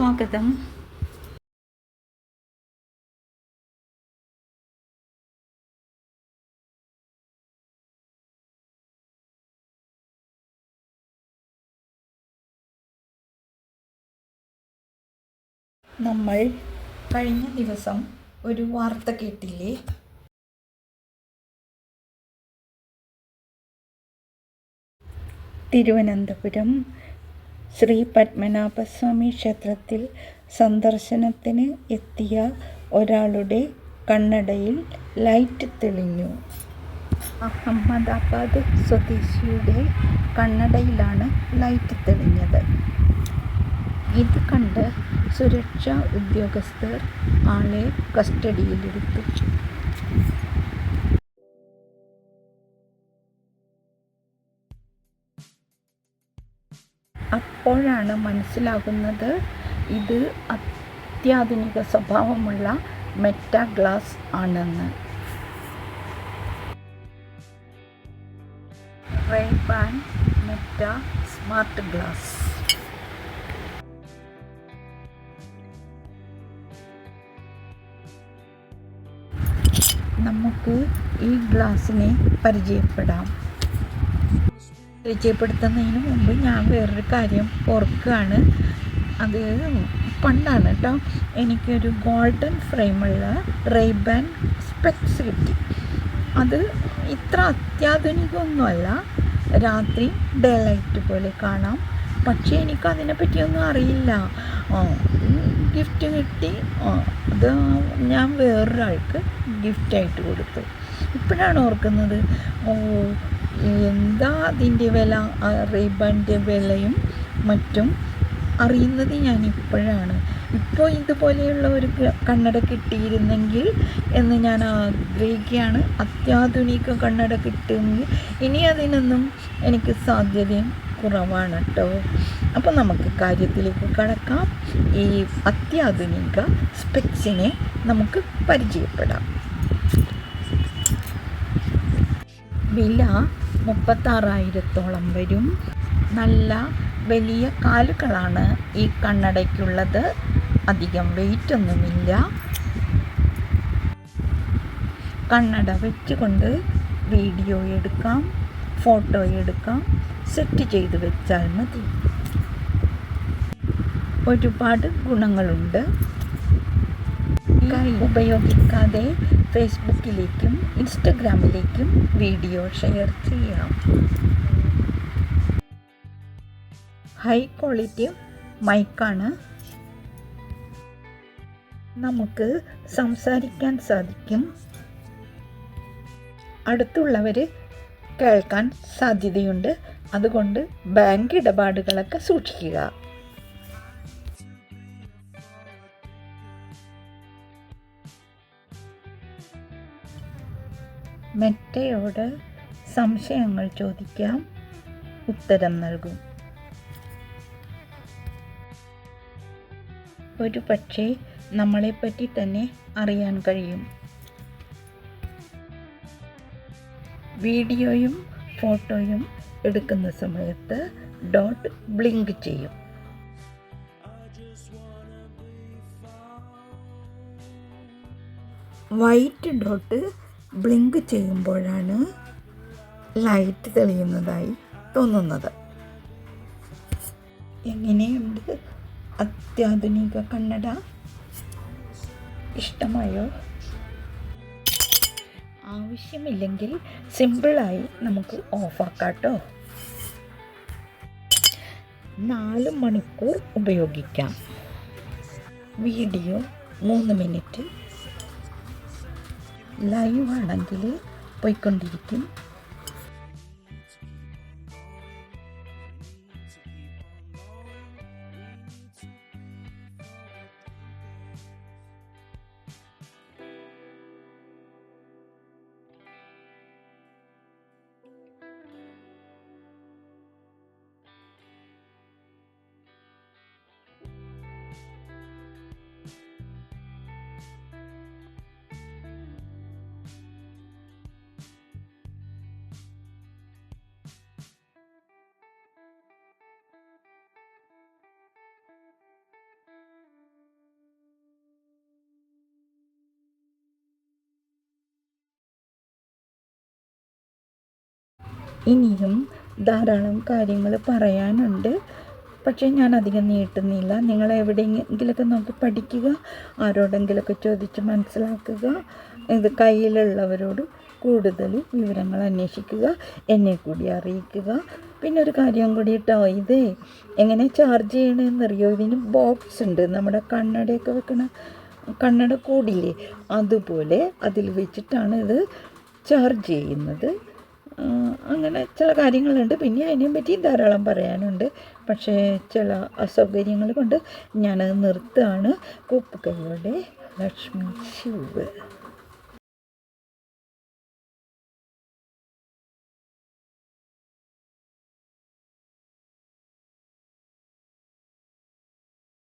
സ്വാഗതം. നമ്മൾ കഴിഞ്ഞ ദിവസം ഒരു വാർത്ത കേട്ടില്ലേ? തിരുവനന്തപുരം ശ്രീ പത്മനാഭസ്വാമി ക്ഷേത്രത്തിൽ സന്ദർശനത്തിന് എത്തിയ ഒരാളുടെ കണ്ണടയിൽ ലൈറ്റ് തെളിഞ്ഞു. അഹമ്മദാബാദ് സ്വദേശിയുടെ കണ്ണടയിലാണ് ലൈറ്റ് തെളിഞ്ഞത്. ഇത് കണ്ട് സുരക്ഷാ ഉദ്യോഗസ്ഥർ ആളെ കസ്റ്റഡിയിലെടുത്തു അപ്പോഴാണ് മനസ്സിലാകുന്നത് ഇത് അത്യാധുനിക സ്വഭാവമുള്ള മെറ്റാ ഗ്ലാസ് ആണെന്ന്. RayBan Meta smart glass. നമുക്ക് ഈ ഗ്ലാസ്സിനെ പരിചയപ്പെടാം. പരിചയപ്പെടുത്തുന്നതിന് മുമ്പ് ഞാൻ വേറൊരു കാര്യം ഓർക്കുകയാണ്. അത് പണ്ടാണ് കേട്ടോ. എനിക്കൊരു ഗോൾഡൻ ഫ്രെയിമുള്ള റേബൻ സ്പെക്സ് കിട്ടി അത് ഇത്ര അത്യാധുനികമൊന്നുമല്ല. രാത്രി ഡേ ലൈറ്റ് പോലെ കാണാം. പക്ഷേ എനിക്കതിനെ പറ്റിയൊന്നും അറിയില്ല ഗിഫ്റ്റ് കിട്ടി. അത് ഞാൻ വേറൊരാൾക്ക് ഗിഫ്റ്റായിട്ട് കൊടുത്തു. ഇപ്പോഴാണ് ഓർക്കുന്നത്. ഓ എന്താ അതിന്റെ വില റിബണിന്റെ വിലയും മറ്റും അറിയുന്നത് ഞാൻ ഇപ്പോഴാണ്. ഇപ്പോൾ ഇതുപോലെയുള്ള ഒരു കണ്ണട കിട്ടിയിരുന്നെങ്കിൽ എന്ന് ഞാൻ ആഗ്രഹിക്കുകയാണ്. അത്യാധുനിക കണ്ണട കിട്ടുമെങ്കിൽ ഇനി അതിനൊന്നും എനിക്ക് സാധ്യതയും കുറവാണ് കേട്ടോ. അപ്പോൾ നമുക്ക് കാര്യത്തിലേക്ക് കടക്കാം. ഈ അത്യാധുനിക സ്പെക്സിനെ നമുക്ക് പരിചയപ്പെടാം. വില മുപ്പത്താറായിരത്തോളം വരും. നല്ല വലിയ കാലുകളാണ് ഈ കണ്ണടയ്ക്കുള്ളത്. അധികം വെയിറ്റ് ഒന്നുമില്ല കണ്ണട വെച്ചുകൊണ്ട് വീഡിയോ എടുക്കാം ഫോട്ടോ എടുക്കാം സെറ്റ് ചെയ്ത് വെച്ചാൽ മതി. ഒരുപാട് ഗുണങ്ങളുണ്ട്. കൈ ഉപയോഗിക്കാതെ ഫേസ്ബുക്കിലേക്കും ഇൻസ്റ്റഗ്രാമിലേക്കും വീഡിയോ ഷെയർ ചെയ്യാം. ഹൈ ക്വാളിറ്റി മൈക്കാണ് നമുക്ക് സംസാരിക്കാൻ സാധിക്കും. അടുത്തുള്ളവർ കേൾക്കാൻ സാധ്യതയുണ്ട്. അതുകൊണ്ട് ബാങ്ക് ഇടപാടുകളൊക്കെ സൂക്ഷിക്കുക. മെറ്റയോട് സംശയങ്ങൾ ചോദിക്കാം. ഉത്തരം നൽകും. ഒരു പക്ഷേ നമ്മളെപ്പറ്റി തന്നെ അറിയാൻ കഴിയും. വീഡിയോയും ഫോട്ടോയും എടുക്കുന്ന സമയത്ത് ഡോട്ട് ബ്ലിങ്ക് ചെയ്യും. വൈറ്റ് ഡോട്ട് ബ്ലിങ്ക് ചെയ്യുമ്പോഴാണ് ലൈറ്റ് തെളിയുന്നതായി തോന്നുന്നത്. എങ്ങനെയുണ്ട്? അത്യാധുനിക കണ്ണട? ഇഷ്ടമായോ? ആവശ്യമില്ലെങ്കിൽ സിമ്പിളായി നമുക്ക് ഓഫാക്കാട്ടോ. കേട്ടോ നാല് മണിക്കൂർ ഉപയോഗിക്കാം. വീഡിയോ മൂന്ന് മിനിറ്റ് ലൈവ് ആണെങ്കിൽ പോയിക്കൊണ്ടിരിക്കും. ഇനിയും ധാരാളം കാര്യങ്ങൾ പറയാനുണ്ട്. പക്ഷേ ഞാൻ അധികം നീട്ടുന്നില്ല. നിങ്ങൾ എവിടെയെങ്കിലൊക്കെ നോക്കി പഠിക്കുക ആരോടെങ്കിലൊക്കെ ചോദിച്ച് മനസ്സിലാക്കുക ഇത് കയ്യിലുള്ളവരോട് കൂടുതൽ വിവരങ്ങൾ അന്വേഷിക്കുക എന്നെ കൂടി അറിയിക്കുക. പിന്നെ ഒരു കാര്യം കൂടി കേട്ടോ ഇതേ എങ്ങനെ ചാർജ് ചെയ്യണമെന്നറിയോ ഇതിന് ബോക്സ് ഉണ്ട്. നമ്മുടെ കണ്ണടയൊക്കെ വെക്കണ കണ്ണട കൂടില്ലേ? അതുപോലെ അതിൽ വെച്ചിട്ടാണ് ഇത് ചാർജ് ചെയ്യുന്നത്. അങ്ങനെ ചില കാര്യങ്ങളുണ്ട്. പിന്നെ അതിനെ പറ്റി ധാരാളം പറയാനുണ്ട്. പക്ഷേ ചില അസൗകര്യങ്ങൾ കൊണ്ട് ഞാനത് നിർത്തുകയാണ്. കൂപ്പുകൈയോടെ ലക്ഷ്മി ശിവ്.